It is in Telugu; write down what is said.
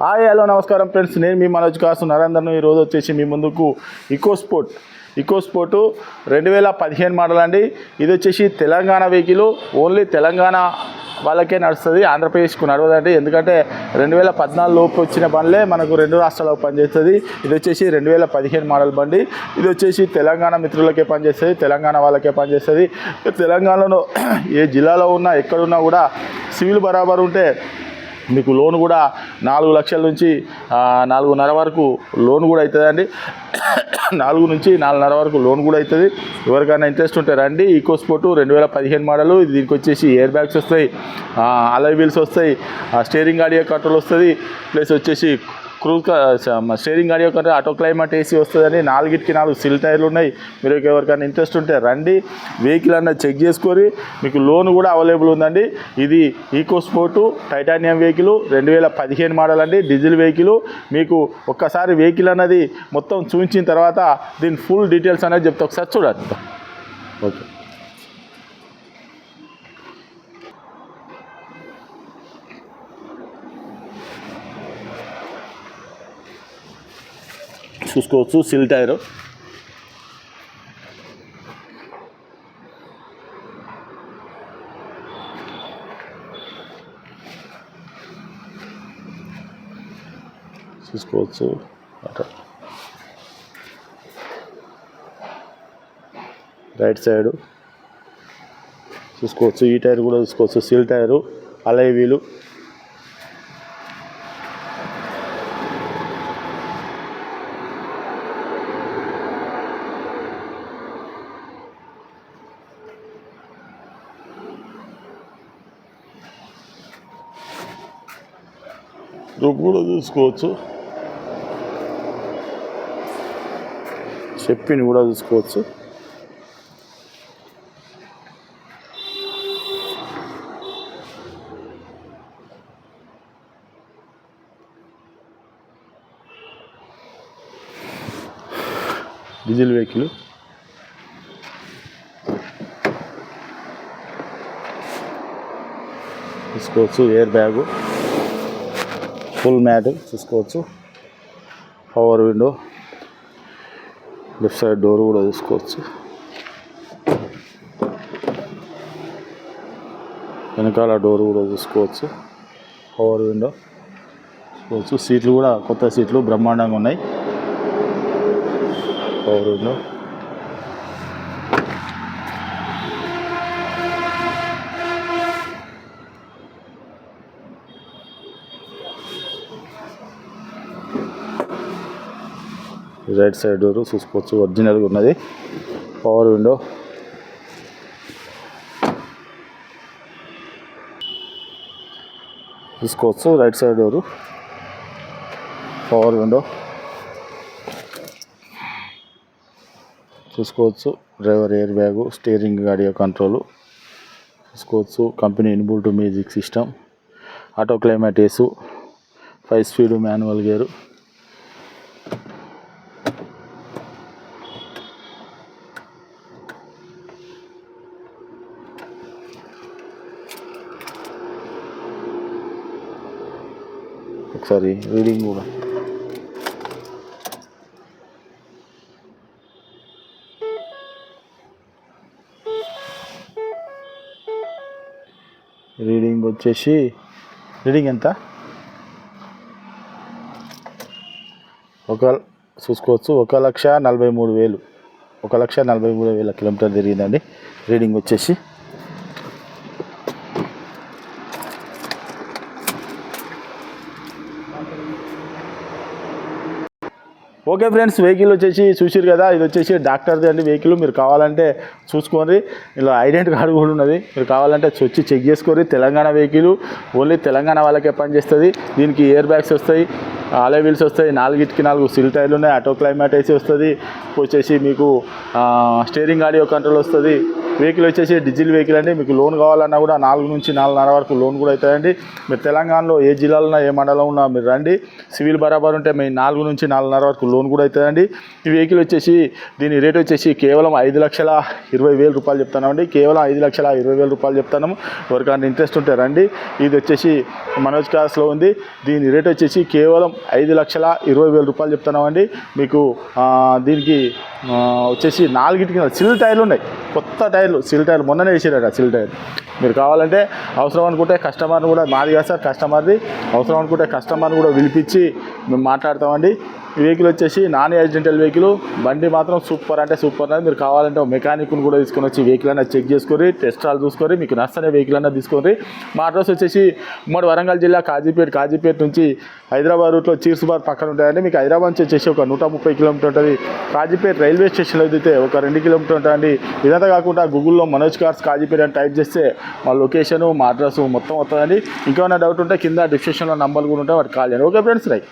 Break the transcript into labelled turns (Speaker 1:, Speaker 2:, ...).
Speaker 1: హాయ్ హలో నమస్కారం ఫ్రెండ్స్. నేను మీ మనోజ్ కాసు. నరేందర్ను ఈరోజు వచ్చేసి మీ ముందుకు ఇకో స్పోర్ట్ ఇకో స్పోర్టు రెండు వేల పదిహేను మోడల్ అండి. ఇది వచ్చేసి తెలంగాణ వెహికల్ ఓన్లీ తెలంగాణ వాళ్ళకే నడుస్తుంది. ఆంధ్రప్రదేశ్కు నడవదండి. ఎందుకంటే రెండు వేల పద్నాలుగు లోపు వచ్చిన బండ్లే మనకు రెండు రాష్ట్రాలకు పనిచేస్తుంది. ఇది వచ్చేసి రెండు వేల పదిహేను మోడల్ బండి. ఇది వచ్చేసి తెలంగాణ మిత్రులకే పనిచేస్తుంది. తెలంగాణ వాళ్ళకే పనిచేస్తుంది. తెలంగాణలో ఏ జిల్లాలో ఉన్నా ఎక్కడున్నా కూడా సివిల్ బరాబర్ ఉంటే మీకు లోన్ కూడా నాలుగు లక్షల నుంచి నాలుగున్నర వరకు లోన్ కూడా అవుతుందండి. నాలుగు నుంచి నాలుగున్నర వరకు లోన్ కూడా అవుతుంది. ఎవరికైనా ఇంట్రెస్ట్ ఉంటే రండి. ఈకో స్పోర్ట్ రెండు వేల పదిహేను మోడలు. దీనికి వచ్చేసి ఎయిర్ బ్యాగ్స్ వస్తాయి అలై వీల్స్ వస్తాయి స్టీరింగ్ ఆడియో కంట్రోల్ వస్తుంది. ప్లస్ వచ్చేసి క్రూజ్ స్టీరింగ్ గాడి యొక్క ఆటో క్లైమేట్ ఏసీ వస్తుందని నాలుగిటికి నాలుగు సిల్ టైర్లు ఉన్నాయి. మీరు ఎవరికైనా ఇంట్రెస్ట్ ఉంటే రండి వెహికల్ అన్నది చెక్ చేసుకొని మీకు లోన్ కూడా అవైలబుల్ ఉందండి. ఇది ఈకో స్పోర్టు టైటానియం వెహికల్ రెండు వేల పదిహేను మోడల్ అండి. డీజిల్ వెహికల్ మీకు ఒక్కసారి వెహికల్ అన్నది మొత్తం చూపించిన తర్వాత దీని ఫుల్ డీటెయిల్స్ అనేది చెప్తే. ఒకసారి చూడండి. ఓకే. చూసుకోవచ్చు సిల్ టైరు చూసుకోవచ్చు. అట్లా రైట్ సైడు. చూసుకోవచ్చు. ఈ టైర్ కూడా చూసుకోవచ్చు. సిల్ టైరు అలై వీలు. రుక్ కూడా చూసుకోవచ్చు. చెప్పిని కూడా చూసుకోవచ్చు. Diesel vehicle. చూసుకోవచ్చు ఎయిర్ బ్యాగు. ఫుల్ మ్యాట్ చూసుకోవచ్చు. Power window left side door కూడా చూసుకోవచ్చు. వెనకాల డోర్ కూడా చూసుకోవచ్చు. పవర్ విండో చూసుకోవచ్చు. సీట్లు కూడా కొత్త సీట్లు బ్రహ్మాండంగా ఉన్నాయి. Power window. Right side door చూసుకోవచ్చు ఒరిజినల్గా ఉన్నది. పవర్ విండో చూసుకోవచ్చు right side door power window చూసుకోవచ్చు driver air bag steering audio control. చూసుకోవచ్చు company inbuilt music system. Auto climate AC five speed manual gear ఒకసారి రీడింగ్ కూడా. రీడింగ్ వచ్చేసి రీడింగ్ ఎంత? ఒక చూసుకోవచ్చు. ఒక లక్ష నలభై మూడు వేలు. ఒక లక్ష నలభై మూడు వేల కిలోమీటర్ తిరిగిందండి. రీడింగ్ వచ్చేసి ఓకే ఫ్రెండ్స్ వెహికల్ వచ్చేసి చూసిరు కదా ఇది వచ్చేసి డాక్టర్ది అండి వెహికల్. మీరు కావాలంటే చూసుకోండి. ఇలా ఐడెంటి కార్డు కూడా ఉన్నది. మీరు కావాలంటే వచ్చి చెక్ చేసుకోండి. తెలంగాణ వెహికల్ ఓన్లీ తెలంగాణ వాళ్ళకే పనిచేస్తుంది. దీనికి ఇయర్ బ్యాగ్స్ వస్తాయి అలే వీల్స్ వస్తాయి నాలుగిటికి నాలుగు సిల్ టైర్లు ఉన్నాయి ఆటో క్లైమేట్ ఏసీ వస్తుంది. వచ్చేసి మీకు స్టీరింగ్ ఆడియో కంట్రోల్ వస్తుంది. వెహికల్ వచ్చేసి డీజిల్ వెహికల్ అండి. మీకు లోన్ కావాలన్నా కూడా నాలుగు నుంచి నాలుగున్నర వరకు లోన్ కూడా అవుతాయండి. మీరు తెలంగాణలో ఏ జిల్లాలో ఉన్నా ఏ మండలం ఉన్నా మీరు రండి. సివిల్ బరాబర్ ఉంటే మీ నాలుగు నుంచి నాలుగున్నర వరకు లోన్ కూడా అవుతుందండి ఈ వెహికల్ వచ్చేసి దీని రేట్ వచ్చేసి కేవలం ఐదు లక్షల ఇరవై వేల రూపాయలు చెప్తున్నామండి. కేవలం ఐదు లక్షల ఇరవై వేల రూపాయలు చెప్తున్నాము. ఎవరికైనా ఇంట్రెస్ట్ ఉంటే రండి. ఇది వచ్చేసి మనోజ్ క్లాస్లో ఉంది. దీని రేట్ వచ్చేసి కేవలం ఐదు లక్షల ఇరవై వేల రూపాయలు చెప్తున్నామండి. మీకు దీనికి వచ్చేసి నాలుగిటికి సిల్ టైర్లు ఉన్నాయి. కొత్త టైర్లు సిల్ టైర్లు. మొన్ననే వేసారట సిల్ టైర్. మీరు కావాలంటే అవసరం అనుకుంటే కస్టమర్ని కూడా మాది కాదు సార్ కస్టమర్ది. అవసరం అనుకుంటే కస్టమర్ని కూడా పిలిపించి మేము మాట్లాడతామండి. ఈ వెహికల్ వచ్చేసి నాన్ యాక్సిడెంటల్ వెహికల్ బండి మాత్రం సూపర్ అంటే సూపర్ అనేది మీరు కావాలంటే మెకానిక్ను కూడా తీసుకొని వచ్చి వెహికల్ అయినా చెక్ చేసుకొని టెస్టాలు చూసుకొని మీకు నచ్చనే వెహికల్ అయినా తీసుకొని మా అడ్రస్ వచ్చేసి ఉమ్మడి వరంగల్ జిల్లా కాజీపేట కాజీపేట నుంచి హైదరాబాద్ రూట్లో చీర్సుబాద్ పక్కన ఉంటాయండి. మీకు హైదరాబాద్ నుంచి వచ్చేసి ఒక నూట ముప్పై కిలోమీటర్ ఉంటుంది. కాజీపేట రైల్వే స్టేషన్లో అయితే ఒక రెండు కిలోమీటర్ ఉంటుందండి ఇదంతా కాకుండా గూగుల్లో మనోజ్ కార్స్ కాజీపేట అని టైప్ చేస్తే మా లొకేషను మా అడ్రస్ మొత్తం వస్తుందండి. ఇంకేమైనా డౌట్ ఉంటే కింద డిస్క్రిప్షన్లో నంబర్ కూడా ఉంటాయి. వాటికి కాల్ చేయండి. Okay friends right